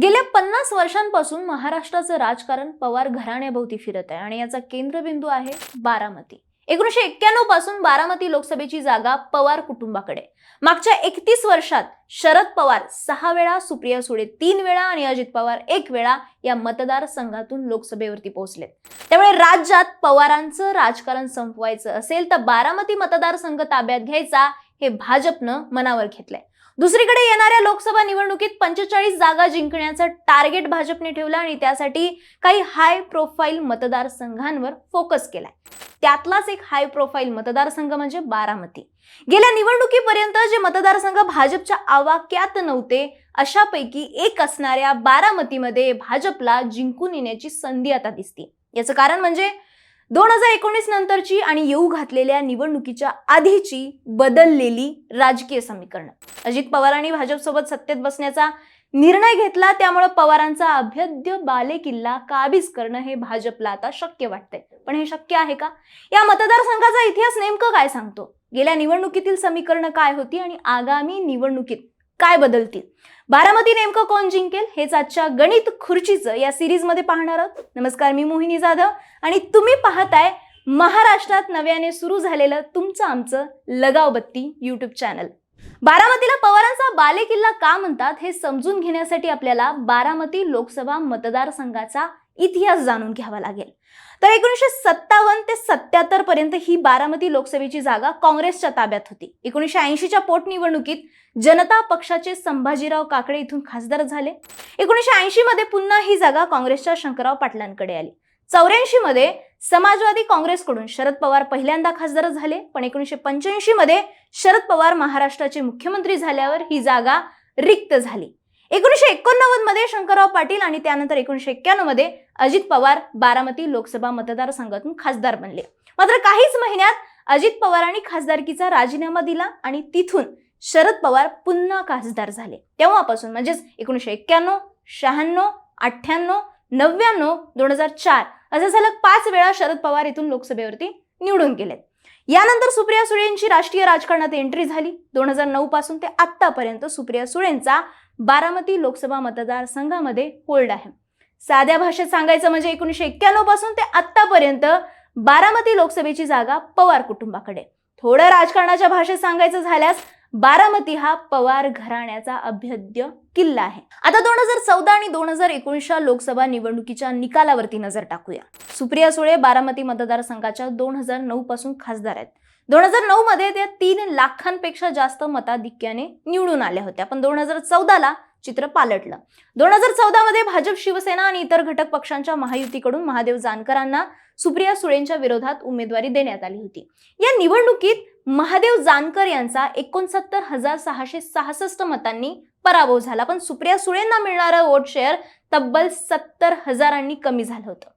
गेल्या पन्नास वर्षांपासून महाराष्ट्राचं राजकारण पवार घराण्याभोवती फिरत आहे आणि याचा केंद्रबिंदू आहे बारामती. एकोणीशे एक्क्याण्णवपासून बारामती लोकसभेची जागा पवार कुटुंबाकडे. मागच्या एकतीस वर्षात शरद पवार सहा वेळा सुप्रिया सुळे तीन वेळा आणि अजित पवार एक वेळा या मतदारसंघातून लोकसभेवरती पोहोचले त्यामुळे राज्यात पवारांचं राजकारण संपवायचं असेल तर बारामती मतदारसंघ ताब्यात घ्यायचा हे भाजपनं मनावर घेतलंय. दुसरीकडे येणाऱ्या लोकसभा निवडणुकीत पंचेचाळीस जागा जिंकण्याचं टार्गेट भाजपने ठेवलं आणि त्यासाठी काही हाय प्रोफाईल मतदारसंघांवर फोकस केलाय. त्यातलाच एक हाय प्रोफाईल मतदारसंघ म्हणजे बारामती. गेल्या निवडणुकीपर्यंत जे मतदारसंघ भाजपच्या आवाक्यात नव्हते अशापैकी एक असणाऱ्या बारामतीमध्ये भाजपला जिंकून येण्याची संधी आता दिसते याचं कारण म्हणजे दोन हजार एकोणीस नंतरची आणि येऊ घातलेल्या निवडणुकीच्या आधीची बदललेली राजकीय समीकरण. अजित पवारांनी भाजपसोबत सत्तेत बसण्याचा निर्णय घेतला त्यामुळे पवारांचा अभ्यद्य बालेकिल्ला काबीज करणं हे भाजपला आता शक्य वाटतंय. पण हे शक्य आहे का? या मतदारसंघाचा इतिहास नेमकं काय सांगतो? गेल्या निवडणुकीतील समीकरणं काय होती आणि आगामी निवडणुकीत काय बदलतील? बारामती नेमकं कोण जिंकेल हेच आजच्या गणित खुर्चीचं या सिरीजमध्ये पाहणार आहोत. नमस्कार मी मोहिनी जाधव आणि तुम्ही पाहताय महाराष्ट्रात नव्याने सुरू झालेलं तुमचं आमचं लगाव बत्ती चॅनल बारामतीला पवारांचा बालेकिल्ला का म्हणतात हे समजून घेण्यासाठी आपल्याला बारामती लोकसभा मतदारसंघाचा इतिहास जाणून घ्यावा लागेल. तर एकोणीसशे सत्तावन्न ते सत्याहत्तर पर्यंत ही बारामती लोकसभेची जागा काँग्रेसच्या ताब्यात होती. एकोणीसशे ऐंशीच्या पोटनिवडणुकीत जनता पक्षाचे संभाजीराव काकडे इथून खासदार झाले. एकोणीसशे ऐंशी मध्ये पुन्हा ही जागा काँग्रेसच्या शंकरराव पाटलांकडे आली. चौऱ्याऐंशी मध्ये समाजवादी काँग्रेसकडून शरद पवार पहिल्यांदा खासदार झाले. पण एकोणीसशे पंच्याऐंशी मध्ये शरद पवार महाराष्ट्राचे मुख्यमंत्री झाल्यावर ही जागा रिक्त झाली. एकोणीसशे एकोणनव्वदमध्ये शंकरराव पाटील आणि त्यानंतर एकोणीसशे एक्क्याण्णवमध्ये अजित पवार बारामती लोकसभा मतदारसंघातून खासदार बनले. मात्र काहीच महिन्यात अजित पवारांनी खासदारकीचा राजीनामा दिला आणि तिथून शरद पवार पुन्हा खासदार झाले. तेव्हापासून म्हणजेच एकोणीसशे एक्क्याण्णव शहाण्णव अठ्ठ्याण्णव नव्याण्णव दोन हजार चार असं सलग पाच वेळा शरद पवार इथून लोकसभेवरती निवडून गेलेत. यानंतर सुप्रिया सुळेंची राष्ट्रीय राजकारणात एंट्री झाली. दोन हजार नऊ पासून ते आतापर्यंत सुप्रिया सुळेंचा बारामती लोकसभा मतदारसंघामध्ये होल्ड आहे. साध्या भाषेत सांगायचं म्हणजे एकोणीसशे एक्क्याण्णवपासून ते आतापर्यंत बारामती लोकसभेची जागा पवार कुटुंबाकडे. थोडं राजकारणाच्या भाषेत सांगायचं झाल्यास बारामती हा पवार घराण्याचा अभ्यद्य किल्ला आहे. आता दोन हजार चौदा आणि दोन हजार एकोणीसच्या लोकसभा निवडणुकीच्या निकालावरती नजर टाकूया. सुप्रिया सुळे बारामती मतदारसंघाच्या दोन हजार नऊ पासून खासदार आहेत. दोन हजार नऊ मध्ये त्या तीन लाखांपेक्षा जास्त मताधिक्याने निवडून आल्या होत्या. पण दोन हजार चौदाला चित्र पालटलं. दोन हजार चौदा मध्ये भाजप शिवसेना आणि इतर घटक पक्षांच्या महायुतीकडून महादेव जानकरांना सुप्रिया सुळेंच्या विरोधात उमेदवारी देण्यात आली होती. या निवडणुकीत महादेव जानकर यांचा एकोणसत्तर हजार सहाशे सहासष्ट मतांनी पराभव झाला. पण सुप्रिया सुळेंना मिळणारं वोट शेअर तब्बल सत्तर हजारांनी कमी झालं होतं.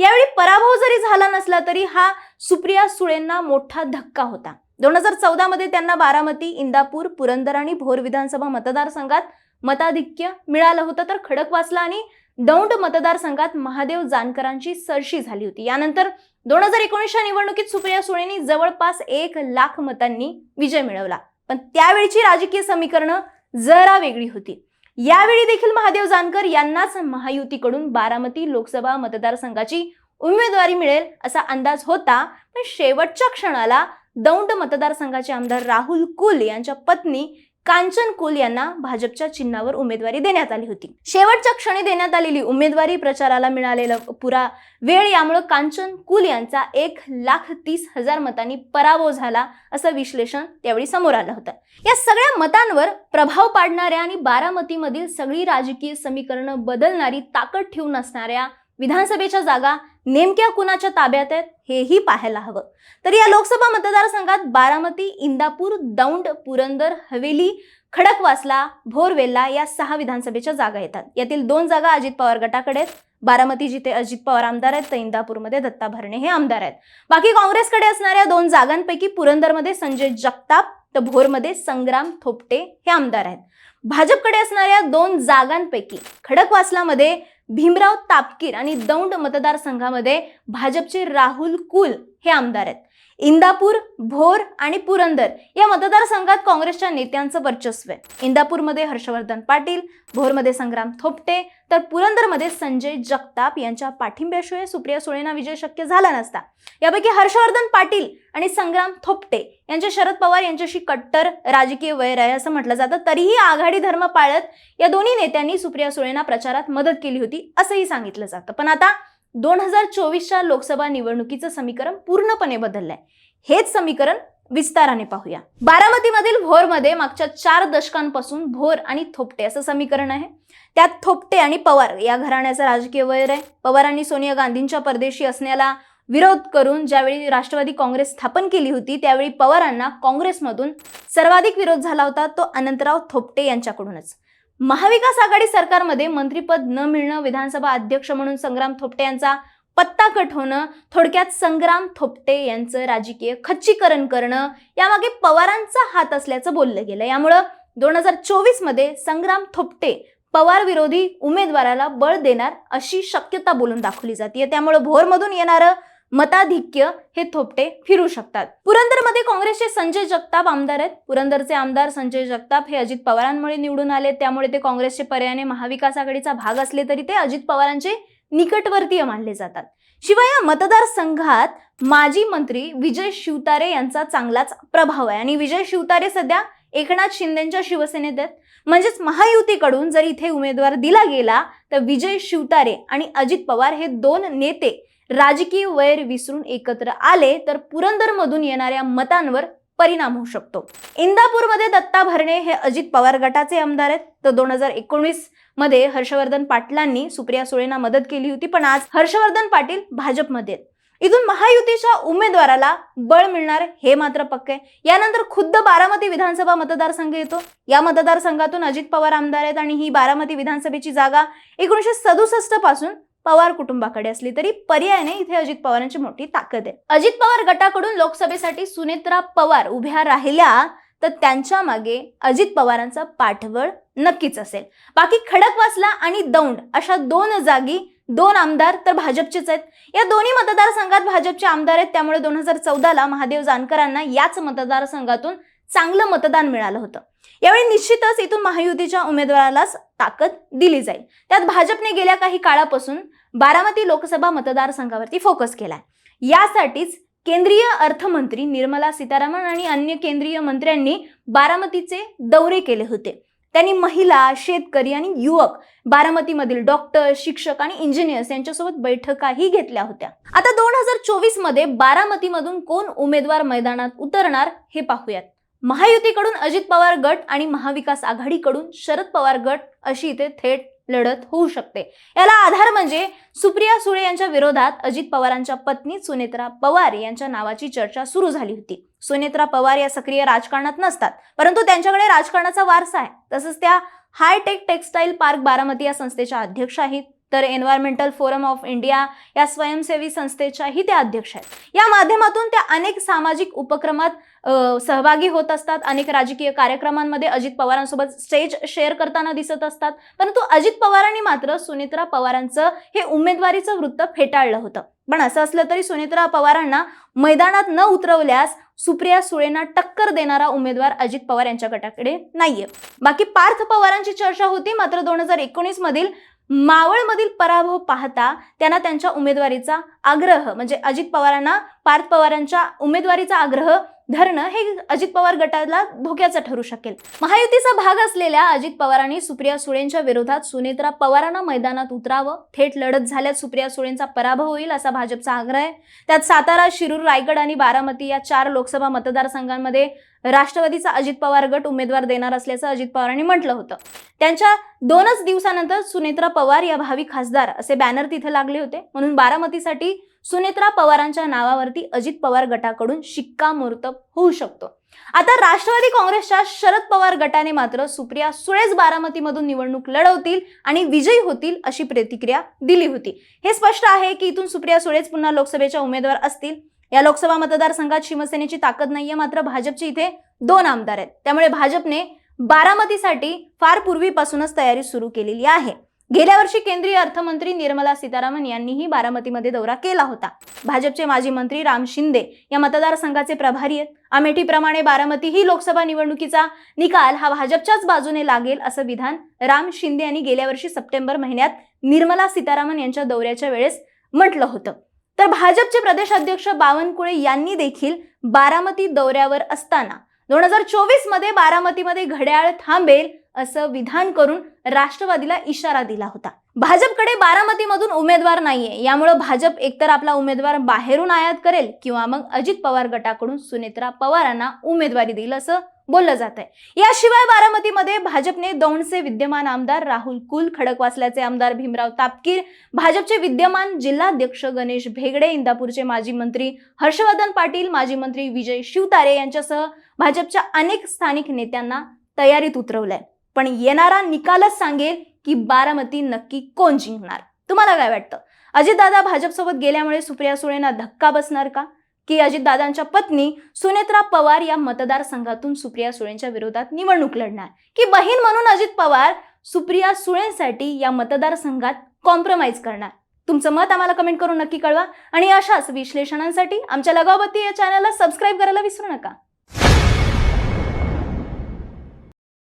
यावेळी पराभव जरी झाला नसला तरी हा सुप्रिया सुळेंना मोठा धक्का होता. दोन हजार चौदा मध्ये त्यांना बारामती इंदापूर पुरंदर आणि भोर विधानसभा मतदारसंघात मताधिक्य मिळालं होतं. तर खडकवासला आणि दौंड मतदारसंघात महादेव जानकरांची सरशी झाली होती. यानंतर दोन हजार एकोणीसच्या निवडणुकीत सुप्रिया सुळेंनी जवळपास एक लाख मतांनी विजय मिळवला. पण त्यावेळची राजकीय समीकरणं जरा वेगळी होती. यावेळी देखील महादेव जानकर यांनाच महायुतीकडून बारामती लोकसभा मतदारसंघाची उमेदवारी मिळेल असा अंदाज होता. पण शेवटच्या क्षणाला दौंड मतदारसंघाचे आमदार राहुल कुल यांच्या पत्नी कांचन कुल यांना भाजपच्या चिन्हावर उमेदवारी देण्यात आली होती. शेवटच्या क्षणी देण्यात आलेली उमेदवारी प्रचाराला मिळालेला पुरा वेळ यामुळे कांचन कुल यांचा एक लाख तीस हजार मतांनी पराभव झाला असं विश्लेषण त्यावेळी समोर आलं होतं. या सगळ्या मतांवर प्रभाव पाडणाऱ्या आणि बारामतीमधील सगळी राजकीय समीकरणं बदलणारी ताकद ठेवून असणाऱ्या विधानसभेच्या जागा नेमक्या कुणाच्या ताब्यात आहेत हेही पाहायला हवं. तर या लोकसभा मतदारसंघात बारामती इंदापूर दौंड पुरंदर हवेली खडकवासला भोरवेल्ला या सहा विधानसभेच्या जागा येतात. यातील दोन जागा अजित पवार गटाकडे आहेत. बारामती जिथे अजित पवार आमदार आहेत तर इंदापूरमध्ये दत्ता भरणे हे आमदार आहेत. बाकी काँग्रेसकडे असणाऱ्या दोन जागांपैकी पुरंदरमध्ये संजय जगताप तर भोरमध्ये संग्राम थोपटे हे आमदार आहेत. भाजपकडे असणाऱ्या दोन जागांपैकी खडकवासलामध्ये भीमराव तापकीर आणि दौंड मतदारसंघामध्ये भाजपचे राहुल कुल हे आमदार आहेत. इंदापूर भोर आणि पुरंदर या मतदारसंघात काँग्रेसच्या नेत्यांचं वर्चस्व आहे. इंदापूरमध्ये हर्षवर्धन पाटील भोरमध्ये संग्राम थोपटे तर पुरंदरमध्ये संजय जगताप यांच्या पाठिंब्याशिवाय सुप्रिया सुळेंना विजय शक्य झाला नसता. यापैकी हर्षवर्धन पाटील आणि संग्राम थोपटे यांचे शरद पवार यांच्याशी कट्टर राजकीय वैर आहे असं म्हटलं जातं. तरीही आघाडी धर्म पाळत या दोन्ही नेत्यांनी सुप्रिया सुळेंना प्रचारात मदत केली होती असंही सांगितलं जातं. पण आता दोन हजार चोवीसच्या लोकसभा निवडणुकीचं समीकरण पूर्णपणे बदललंय. हेच समीकरण विस्ताराने पाहूया. बारामतीमधील भोरमध्ये मागच्या चार दशकांपासून भोर आणि थोपटे असं समीकरण आहे. त्यात थोपटे आणि पवार या घराण्याचा राजकीय वैर आहे. पवारांनी सोनिया गांधींच्या परदेशी असण्याला विरोध करून ज्यावेळी राष्ट्रवादी काँग्रेस स्थापन केली होती त्यावेळी पवारांना काँग्रेसमधून सर्वाधिक विरोध झाला होता तो अनंतराव थोपटे यांच्याकडूनच. महाविकास आघाडी सरकारमध्ये मंत्रीपद न मिळणं विधानसभा अध्यक्ष म्हणून संग्राम थोपटे यांचा पत्ता कट होणं थोडक्यात संग्राम थोपटे यांचं राजकीय खच्चीकरण करणं यामागे पवारांचा हात असल्याचं बोललं गेलं. यामुळं दोन हजार चोवीसमध्ये संग्राम थोपटे पवार विरोधी उमेदवाराला बळ देणार अशी शक्यता बोलून दाखवली जाते त्यामुळे भोरमधून येणारं मताधिक्य हे थोपटे फिरू शकतात. पुरंदरमध्ये काँग्रेसचे संजय जगताप आमदार आहेत. पुरंदरचे आमदार संजय जगताप हे अजित पवारांमुळे निवडून आले. त्यामुळे ते काँग्रेसचे पर्यायाने महाविकास आघाडीचा भाग असले तरी ते अजित पवारांचे निकटवर्तीय मानले जातात. शिवाय या मतदारसंघात माजी मंत्री विजय शिवतारे यांचा चांगलाच प्रभाव आहे. आणि विजय शिवतारे सध्या एकनाथ शिंदेच्या शिवसेनेत आहेत. म्हणजेच महायुतीकडून जर इथे उमेदवार दिला गेला तर विजय शिवतारे आणि अजित पवार हे दोन नेते राजकीय वैर विसरून एकत्र आले तर पुरंदरमधून येणाऱ्या मतांवर परिणाम होऊ शकतो. इंदापूरमध्ये दत्ता भरणे हे अजित पवार गटाचे आमदार आहेत. तर दोन हजार एकोणीसमध्ये हर्षवर्धन पाटलांनी सुप्रिया सुळेंना मदत केली होती पण आज हर्षवर्धन पाटील भाजपमध्ये आहेत. इथून महायुतीच्या उमेदवाराला बळ मिळणार हे मात्र पक्के यानंतर खुद्द बारामती विधानसभा मतदारसंघ येतो. या मतदारसंघातून अजित पवार आमदार आहेत आणि ही बारामती विधानसभेची जागा एकोणीसशे सदुसष्टपासून पवार कुटुंबाकडे असली तरी पर्यायाने इथे अजित पवारांची मोठी ताकद आहे. अजित पवार गटाकडून लोकसभेसाठी सुनेत्रा पवार उभ्या राहिल्या तर त्यांच्या मागे अजित पवारांचा पाठबळ नक्कीच असेल. बाकी खडकवासला आणि दौंड अशा दोन जागी दोन आमदार तर भाजपचेच आहेत. या दोन्ही मतदारसंघात भाजपचे आमदार आहेत त्यामुळे दोन हजार चौदाला महादेव जानकरांना याच मतदारसंघातून चांगलं मतदान मिळालं होतं. यावेळी निश्चितच इथून महायुतीच्या उमेदवारालाच ताकद दिली जाईल. त्यात भाजपने गेल्या काही काळापासून बारामती लोकसभा मतदारसंघावरती फोकस केलाय. यासाठीच केंद्रीय अर्थमंत्री निर्मला सीतारामन आणि अन्य केंद्रीय मंत्र्यांनी बारामतीचे दौरे केले होते. त्यांनी महिला शेतकरी आणि युवक बारामतीमधील डॉक्टर शिक्षक आणि इंजिनियर्स यांच्यासोबत बैठकाही घेतल्या होत्या. आता दोन हजार चोवीसमध्ये बारामतीमधून कोण उमेदवार मैदानात उतरणार हे पाहूयात. महायुतीकडून अजित पवार गट आणि महाविकास आघाडीकडून शरद पवार गट अशी इथे थेट लढत होऊ शकते. याला आधार म्हणजे सुप्रिया सुळे यांच्या विरोधात अजित पवारांच्या पत्नी सुनेत्रा पवार यांच्या नावाची चर्चा सुरू झाली होती. सुनेत्रा पवार या सक्रिय राजकारणात नसतात परंतु त्यांच्याकडे राजकारणाचा वारसा आहे. तसंच त्या हायटेक टेक्स्टाईल पार्क बारामती या संस्थेच्या अध्यक्ष आहेत. तर एन्व्हायरमेंटल फोरम ऑफ इंडिया या स्वयंसेवी संस्थेच्याही त्या अध्यक्ष आहेत. या माध्यमातून त्या अनेक सामाजिक उपक्रमात सहभागी होत असतात. अनेक राजकीय कार्यक्रमांमध्ये अजित पवारांसोबत स्टेज शेअर करताना दिसत असतात. परंतु अजित पवारांनी मात्र सुनित्रा पवारांचं हे उमेदवारीचं वृत्त फेटाळलं होतं. पण असं असलं तरी सुनित्रा पवारांना मैदानात न उतरवल्यास सुप्रिया सुळेंना टक्कर देणारा उमेदवार अजित पवार यांच्या गटाकडे नाहीये. बाकी पार्थ पवारांची चर्चा होती मात्र दोन हजार एकोणीस मधील मावळमधील पराभव पाहता त्यांना त्यांच्या उमेदवारीचा आग्रह म्हणजे अजित पवारांना पार्थ पवारांच्या उमेदवारीचा आग्रह धरणं हे अजित पवार गटाला धोक्याचं ठरू शकेल. महायुतीचा भाग असलेल्या अजित पवारांनी सुप्रिया सुळेंच्या विरोधात सुनेत्रा पवारांना मैदानात उतरावं. थेट लढत झाल्यास सुप्रिया सुळेंचा पराभव होईल असा भाजपचा आग्रह आहे. त्यात सातारा शिरूर रायगड आणि बारामती या चार लोकसभा मतदारसंघांमध्ये राष्ट्रवादीचा अजित पवार गट उमेदवार देणार असल्याचं अजित पवारांनी म्हटलं होतं. त्यांच्या दोनच दिवसानंतर सुनेत्रा पवार या भावी खासदार असे बॅनर तिथे लागले होते. म्हणून बारामतीसाठी सुनेत्रा पवारांच्या नावावरती अजित पवार गटाकडून शिक्कामोर्तब होऊ शकतो. आता राष्ट्रवादी काँग्रेसच्या शरद पवार गटाने मात्र सुप्रिया सुळेच बारामतीमधून निवडणूक लढवतील आणि विजयी होतील अशी प्रतिक्रिया दिली होती. हे स्पष्ट आहे की इथून सुप्रिया सुळेच पुन्हा लोकसभेच्या उमेदवार असतील. या लोकसभा मतदारसंघात शिवसेनेची ताकद नाहीये मात्र भाजपचे इथे दोन आमदार आहेत. त्यामुळे भाजपने बारामतीसाठी फार पूर्वीपासूनच तयारी सुरू केलेली आहे. गेल्या वर्षी केंद्रीय अर्थमंत्री निर्मला सीतारामन यांनीही बारामतीमध्ये दौरा केला होता. भाजपचे माजी मंत्री राम शिंदे या मतदारसंघाचे प्रभारी आहेत. अमेठीप्रमाणे बारामती ही लोकसभा निवडणुकीचा निकाल हा भाजपच्याच बाजूने लागेल असं विधान राम शिंदे यांनी गेल्या वर्षी सप्टेंबर महिन्यात निर्मला सीतारामन यांच्या दौऱ्याच्या वेळेस म्हटलं होतं. तर भाजपचे प्रदेश अध्यक्ष बावनकुळे यांनी देखील बारामती दौऱ्यावर असताना दोन हजार चोवीसमध्ये बारामतीमध्ये घड्याळ थांबेल असं विधान करून राष्ट्रवादीला इशारा दिला होता. भाजपकडे बारामतीमधून उमेदवार नाहीये. यामुळं भाजप एकतर आपला उमेदवार बाहेरून आयात करेल किंवा मग अजित पवार गटाकडून सुनेत्रा पवारांना उमेदवारी देईल असं बोललं जात आहे याशिवाय बारामतीमध्ये भाजपने दौंडचे विद्यमान आमदार राहुल कुल खडकवासल्याचे आमदार भीमराव तापकीर भाजपचे विद्यमान जिल्हाध्यक्ष गणेश भेगडे इंदापूरचे माजी मंत्री हर्षवर्धन पाटील माजी मंत्री विजय शिवतारे यांच्यासह भाजपच्या अनेक स्थानिक नेत्यांना तयारीत उतरवलंय. पण येणारा निकालच सांगेल की बारामती नक्की कोण जिंकणार. तुम्हाला काय वाटतं? अजितदादा भाजपसोबत गेल्यामुळे सुप्रिया सुळेंना धक्का बसणार का? की अजितदादांच्या पत्नी सुनेत्रा पवार या मतदारसंघातून सुप्रिया सुळेंच्या विरोधात निवडणूक लढणार? की बहीण म्हणून अजित पवार सुप्रिया सुळेंसाठी या मतदारसंघात कॉम्प्रोमाइज करणार? तुमचं मत आम्हाला कमेंट करून नक्की कळवा. आणि अशाच विश्लेषणांसाठी आमच्या लगावती या चॅनलला सबस्क्राईब करायला विसरू नका.